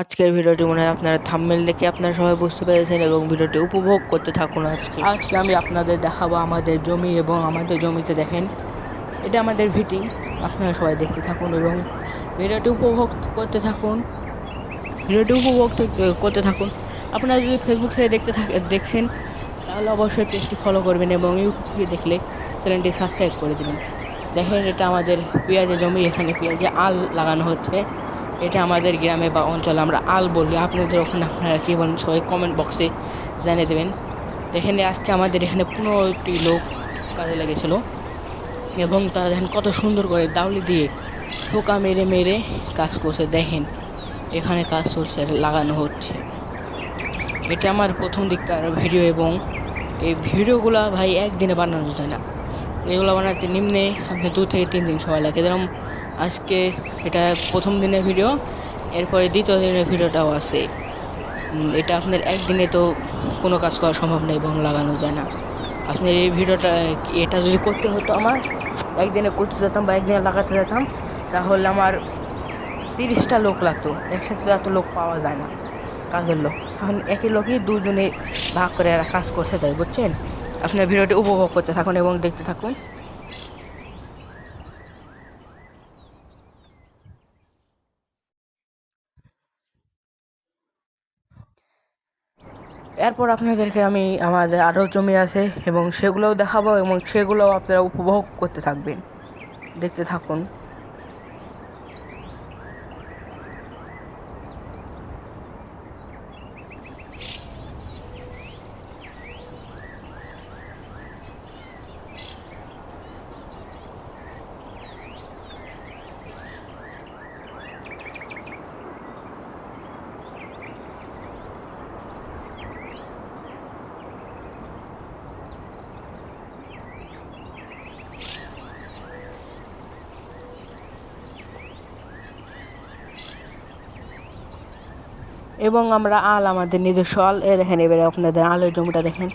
আজকের ভিডিওটি মনে হয় আপনারা থাম্বনেল দেখে আপনারা সবাই বুঝতে পেরেছেন এবং ভিডিওটি উপভোগ করতে থাকুন আজকে। আজকে আমি আপনাদের দেখাবো আমাদের জমি এবং আমাদের জমিতে দেখেন, এটা আমাদের ভিটিং আপনারা সবাই দেখতে থাকুন এবং ভিডিওটি উপভোগ করতে থাকুন। ভিডিওটি উপভোগ করতে থাকুন। আপনারা যদি ফেসবুক থেকে দেখতে থাকে দেখছেন, তাহলে অবশ্যই পেজটি ফলো করবেন এবং ইউটিউব থেকে দেখলে চ্যানেলটি সাবস্ক্রাইব করে দেবেন। দেখেন এটা আমাদের পেঁয়াজের জমি, এখানে পেঁয়াজে আল লাগানো হচ্ছে। এটা আমাদের গ্রামে বা অঞ্চলে, আমরা আল বলি। আপনাদের ওখানে আপনারা কী বলেন? সবাই কমেন্ট বক্সে জানিয়ে দেবেন। দেখেন আজকে আমাদের এখানে পনেরোটি লোক কাজে লেগেছিলো এবং তারা দেখেন কত সুন্দর করে দাউলি দিয়ে ঠোকা মেরে মেরে কাজ করছে। দেখেন, এখানে কাজ চলছে, লাগানো হচ্ছে। এটা আমার প্রথম দিককার ভিডিও এবং এই ভিডিওগুলো ভাই একদিনে বানানো যায় না। এগুলো বানাতে নিম্নে আপনি দু থেকে তিন দিন সময় লাগে। যেরকম আজকে এটা প্রথম দিনের ভিডিও, এরপরে দ্বিতীয় দিনের ভিডিওটাও আছে। এটা আপনার একদিনে তো কোনো কাজ করা সম্ভব নয়, এবং লাগানো যায় না। আপনার এই ভিডিওটা, এটা যদি করতে হতো আমার, একদিনে করতে যেতাম বা একদিনে লাগাতে যেতাম, তাহলে আমার তিরিশটা লোক লাগতো। একসাথে এত লোক পাওয়া যায় না, কাজের লোক। এখন একই লোকই দুজনে ভাগ করে কাজ করছে তাই, বুঝছেন? আপনার ভিডিওটি উপভোগ করতে থাকুন এবং দেখতে থাকুন। এরপর আপনাদেরকে আমি আমাদের আরও জমি আছে এবং সেগুলোও দেখাবো এবং সেগুলোও আপনারা উপভোগ করতে থাকবেন। দেখতে থাকুন। এবং আমরা আল আমাদের নিজস্ব আল। এ দেখেন, এবারে আপনাদের আলের জমিটা দেখেন।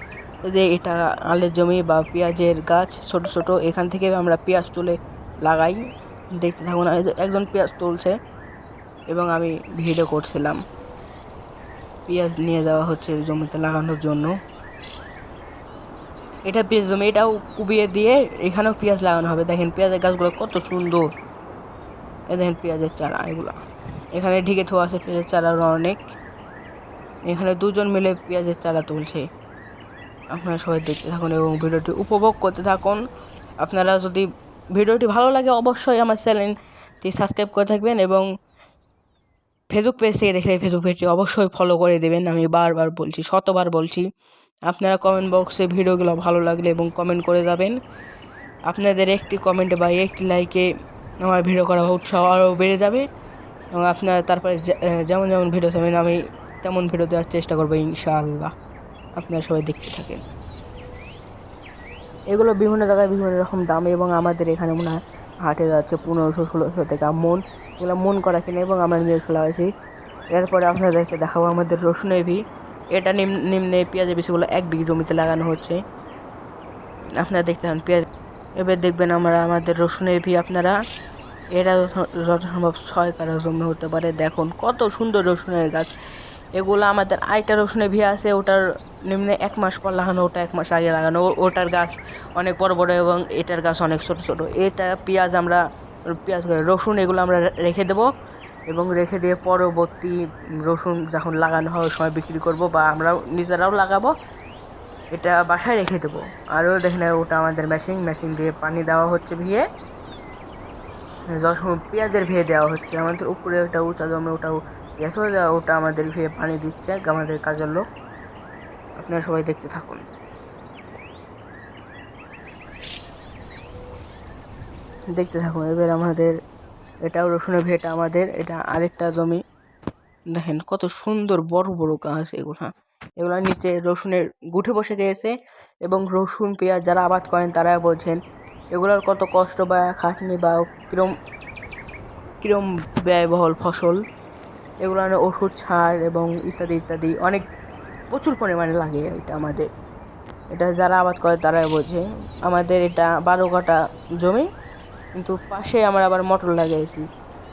যে এটা আলের জমি বা পেঁয়াজের গাছ ছোট ছোট। এখান থেকে আমরা পেঁয়াজ তুলে লাগাই। দেখতে থাকুন একজন পেঁয়াজ তুলছে এবং আমি ভিডিও করছিলাম। পেঁয়াজ নিয়ে যাওয়া হচ্ছে জমিতে লাগানোর জন্য। এটা পেঁয়াজ জমি, এটাও কুবিয়ে দিয়ে এখানেও পেঁয়াজ লাগানো হবে। দেখেন, পেঁয়াজের গাছগুলো কত সুন্দর। এ দেখেন, পেঁয়াজের চারা, এগুলা। এখানে ঢেকে থোয়া আছে পেঁয়াজের চারাগুলো অনেক। এখানে দুজন মিলে পেঁয়াজের চারা তুলছে। আপনারা সবাই দেখতে থাকুন এবং ভিডিওটি উপভোগ করতে থাকুন। আপনারা যদি ভিডিওটি ভালো লাগে, অবশ্যই আমার চ্যানেলটি সাবস্ক্রাইব করে থাকবেন এবং ফেসবুক পেজ থেকে দেখলে ফেসবুক পেজটি অবশ্যই ফলো করে দেবেন। আমি বারবার বলছি, শতবার বলছি। আপনারা কমেন্ট বক্সে ভিডিওগুলো ভালো লাগলে এবং কমেন্ট করে যাবেন। আপনাদের একটি কমেন্ট বা একটি লাইকে আমার ভিডিও করা উৎসাহ আরও বেড়ে যাবে। এবং আপনারা তারপরে যেমন যেমন ভিডিও চাবেন আমি তেমন ভিডিও দেওয়ার চেষ্টা করব ইনশাআল্লাহ। আপনারা সবাই দেখতে থাকেন। এগুলো বিভিন্ন জায়গায় বিভিন্ন রকম দাম এবং আমাদের এখানে মনে হয় হাটে যাচ্ছে পনেরোশো, ষোলোশো টাকা মন। এগুলো মন করা কিনে এবং আমরা নিজস্ব লাগাইছি এরপরে আপনাদেরকে দেখাবো আমাদের রসুনের ভি এটা নিম- নিম্নে পেঁয়াজের বিষয়গুলো এক বিঘি জমিতে লাগানো হচ্ছে। আপনারা দেখতে পান পেঁয়াজ। এবার দেখবেন আমরা, আমাদের রসুনের ভি আপনারা এটা যত- সম্ভব ছয় কাঠা জমি হতে পারে। দেখুন, কত সুন্দর রসুনের গাছ। এগুলো আমাদের আইটা রসুনের ভি আছে, ওটার নিম্নে এক মাস পর লাগানো, ওটা এক মাস আগে লাগানো। ওটার গাছ অনেক বড় বড় এবং এটার গাছ অনেক ছোট ছোট। এটা পেঁয়াজ আমরা, পেঁয়াজ রসুন এগুলো আমরা রেখে দেবো এবং রেখে দিয়ে পরবর্তী রসুন যখন লাগানো হয় সময় বিক্রি করব বা আমরাও নিজেরাও লাগাবো। এটা বাসায় রেখে দেবো। আরও দেখেন ওটা আমাদের মেশিন মেশিন দিয়ে পানি দেওয়া হচ্ছে ভিয়ে। যখন পেঁয়াজের ভেয়ে দেওয়া হচ্ছে, আমাদের উপরে ওটা উঁচা জমে ওটাও পেঁয়াজ হয়ে দেওয়া ওটা আমাদের ভেয়ে পানি দিচ্ছে, আমাদের কাজের লোক। আপনারা সবাই দেখতে থাকুন। দেখতে থাকুন, এবার আমাদের এটাও রসুনের ভেটা আমাদের, এটা আরেকটা জমি। দেখেন কত সুন্দর বড় বড় গাছ এগুলা। এগুলোর নিচে রসুনের গুঠে বসে গিয়েছে এবং রসুন, পেঁয়াজ যারা আবাদ করেন তারা বোঝেন এগুলোর কত কষ্ট বা খাটনি বা কিরম কিরম ব্যয়বহুল ফসল? এগুলোর ওষুধ, সার এবং ইত্যাদি ইত্যাদি অনেক প্রচুর পরিমাণে লাগে এটা আমাদের। এটা যারা আবাদ করে তারাই বোঝে। আমাদের এটা বারো কাটা জমি, কিন্তু পাশে আমরা আবার মটর লাগিয়েছি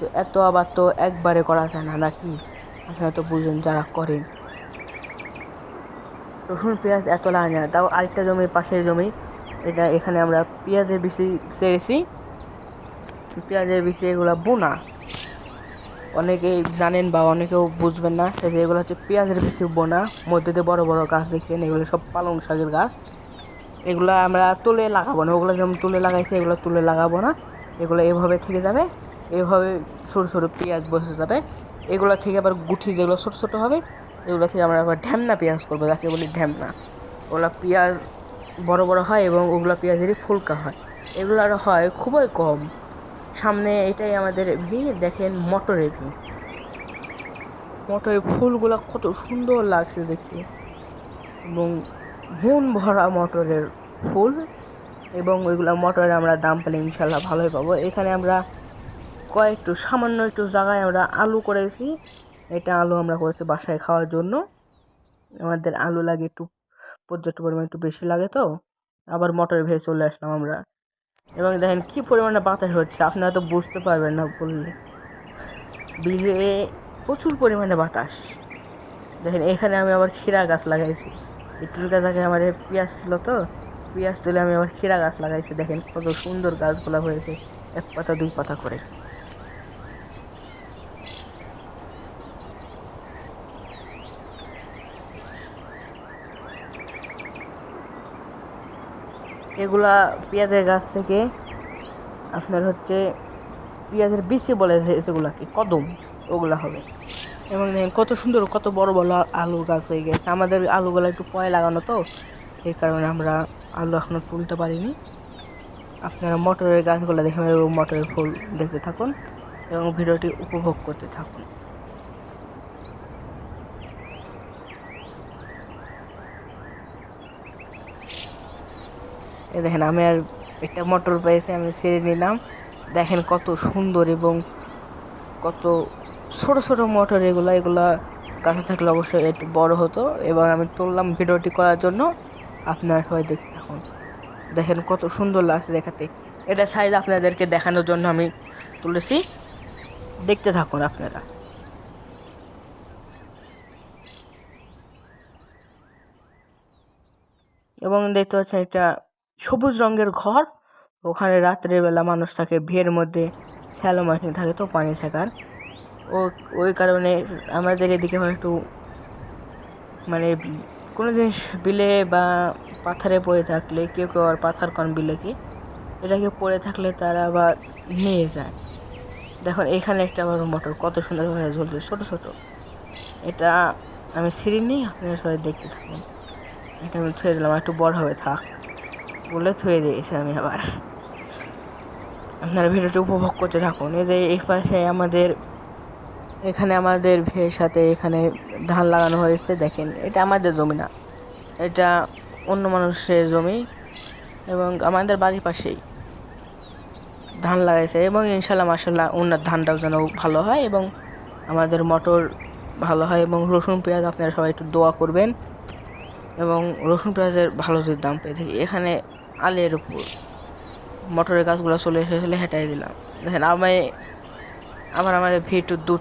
তো এত আবাদ তো একবারে করা যায় না, নাকি? আপনারা তো বুঝবেন যারা করেন। রসুন, পেঁয়াজ এত লাগে না, তাও আরেকটা জমি, পাশের জমি। এটা এখানে আমরা পেঁয়াজের বেশি ছেড়েছি। পেঁয়াজের বেশি এগুলো বোনা। অনেকেই জানেন বা অনেকেও বুঝবেন না এগুলো হচ্ছে পেঁয়াজের বেশি বোনা। মধ্যে বড় বড় গাছ দেখছেন, এগুলো সব পালং শাকের গাছ। এগুলো আমরা তুলে লাগাবো না। ওগুলো যেমন তুলে লাগাইছি, এগুলো তুলে লাগাবো না। এগুলো এভাবে থেকে যাবে। এভাবে ছোটো ছোটো পেঁয়াজ বসে যাবে। এগুলো থেকে আবার গুঠি যেগুলো ছোটো ছোটো হবে, এগুলো থেকে আমরা আবার ঢ্যামনা পেঁয়াজ করব, যাকে বলি ঢ্যামনা। ওগুলো পেঁয়াজ বড় বড় হয় এবং ওগুলো পেঁয়াজেরই ফুলকা হয়। এগুলো এগুলোর হয় খুবই কম। সামনে এটাই আমাদের ভিড় দেখেন মটরের ভিড় মটরের ফুলগুলো কত সুন্দর লাগছে দেখতে। এবং মন ভরা মটরের ফুল এবং ওইগুলো মটরের আমরা দাম পেলে ইনশাল্লাহ ভালোই পাবো। এখানে আমরা কয়েকটু সামান্য একটু জায়গায় আমরা আলু করেছি। এটা আলু আমরা করেছি বাসায় খাওয়ার জন্য। আমাদের আলু লাগে একটু পর্যাপ্ত পরিমাণ একটু বেশি লাগে তো, আবার মটর ভেজে চলে আসলাম আমরা। এবং দেখেন কী পরিমাণে বাতাস হচ্ছে, আপনারা তো বুঝতে পারবেন না বললে। বিলে প্রচুর পরিমাণে বাতাস। দেখেন এখানে আমি আবার ক্ষীরা গাছ লাগাইছি। এই গাছ আগে আমার পেঁয়াজ ছিল তো, পেঁয়াজ তুলে আমি আবার ক্ষীরা গাছ লাগাইছি। দেখেন কত সুন্দর গাছগুলো হয়েছে, এক পাতা দুই পাতা করে। এগুলা পেঁয়াজের গাছ থেকে আপনার হচ্ছে পেঁয়াজের বিচি বলে সেগুলাকে কদম, ওগুলা হবে। এবং কত সুন্দর, কত বড় বড় আলু গাছ হয়ে গেছে। আমাদের আলুগুলো একটু পয় লাগানো তো, এই কারণে আমরা আলু এখনও তুলতে পারিনি। আপনারা মটরের গাছগুলো দেখে মটরের ফুল দেখতে থাকুন এবং ভিডিওটি উপভোগ করতে থাকুন। এই দেখেন, আমি আর একটা মটর পেয়েছি আমি ছেড়ে নিলাম। দেখেন কত সুন্দর এবং কত ছোট ছোট মোটর এগুলো, এগুলা কাছে থাকলে অবশ্যই একটু বড় হতো এবং আমি তুললাম ভিডিওটি করার জন্য। আপনার সবাই দেখতে থাকুন। দেখেন কত সুন্দর লাগছে দেখাতে। এটা সাইজ আপনাদেরকে দেখানোর জন্য আমি তুলেছি। দেখতে থাকুন আপনারা। এবং দেখতে পাচ্ছেন একটা সবুজ রঙের ঘর। ওখানে রাত্রেবেলা মানুষ থাকে, ভিড়ের মধ্যে স্যালো মাটি থাকে তো পানি থাকার। ও, ওই কারণে আমাদের এদিকে একটু মানে কোনো জিনিস বিলে বা পাথরে পড়ে থাকলে, কেউ কেউ আর পাথর কন বিলে কি, এটাকে পড়ে থাকলে তারা আবার নিয়ে যায়। দেখুন, এখানে একটা আবার মোটর, কত সুন্দরভাবে ঝুলছে, ছোটো ছোটো। এটা আমি সিঁড়ি নিই আপনারা সবাই দেখতে থাকুন। এটা আমি ছেড়ে দিলাম, একটু বড় হবে, থাক। বলে থুয়ে দিয়েছি আমি আবার। আপনারা ভিডিওটি উপভোগ করতে থাকুন। এই যে এই পাশে আমাদের, এখানে আমাদের ভের সাথে এখানে ধান লাগানো হয়েছে, দেখেন, এটা আমাদের জমি না। এটা অন্য মানুষের জমি এবং আমাদের বাড়ির পাশেই ধান লাগাইছে এবং ইনশাল্লাহ মাসাল্লাহ ওনার ধানটাও যেন ভালো হয় এবং আমাদের মটর ভালো হয় এবং রসুন, পেঁয়াজ আপনারা সবাই একটু দোয়া করবেন এবং রসুন, পেঁয়াজের ভালো দাম পেয়ে থাকি। এখানে আলের উপর। মটরের গাছগুলো চলে চলে হেঁটাই দিলাম। দেখেন আমি আমার আমার ভিটু দূর